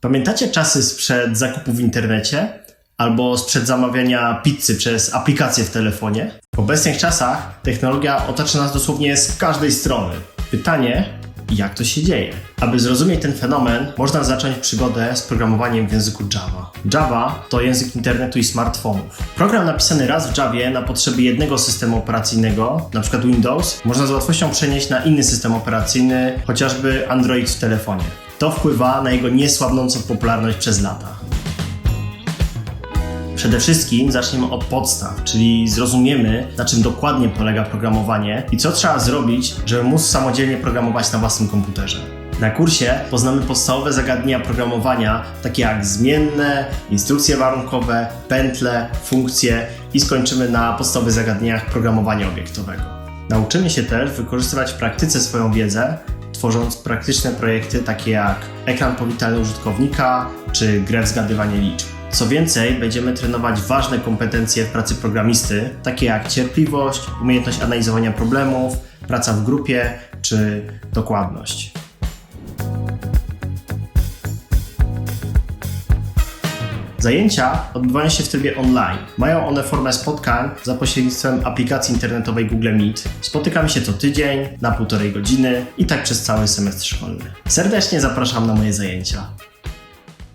Pamiętacie czasy sprzed zakupu w internecie? Albo sprzed zamawiania pizzy przez aplikację w telefonie? W obecnych czasach technologia otacza nas dosłownie z każdej strony. Pytanie, jak to się dzieje? Aby zrozumieć ten fenomen, można zacząć przygodę z programowaniem w języku Java. Java to język internetu i smartfonów. Program napisany raz w Javie na potrzeby jednego systemu operacyjnego, np. Windows, można z łatwością przenieść na inny system operacyjny, chociażby Android w telefonie. To wpływa na jego niesłabnącą popularność przez lata. Przede wszystkim zaczniemy od podstaw, czyli zrozumiemy, na czym dokładnie polega programowanie i co trzeba zrobić, żeby móc samodzielnie programować na własnym komputerze. Na kursie poznamy podstawowe zagadnienia programowania, takie jak zmienne, instrukcje warunkowe, pętle, funkcje i skończymy na podstawowych zagadnieniach programowania obiektowego. Nauczymy się też wykorzystywać w praktyce swoją wiedzę, tworząc praktyczne projekty takie jak ekran powitalny użytkownika czy grę w zgadywanie liczb. Co więcej, będziemy trenować ważne kompetencje w pracy programisty, takie jak cierpliwość, umiejętność analizowania problemów, praca w grupie czy dokładność. Zajęcia odbywają się w trybie online. Mają one formę spotkań za pośrednictwem aplikacji internetowej Google Meet. Spotykamy się co tydzień na półtorej godziny i tak przez cały semestr szkolny. Serdecznie zapraszam na moje zajęcia.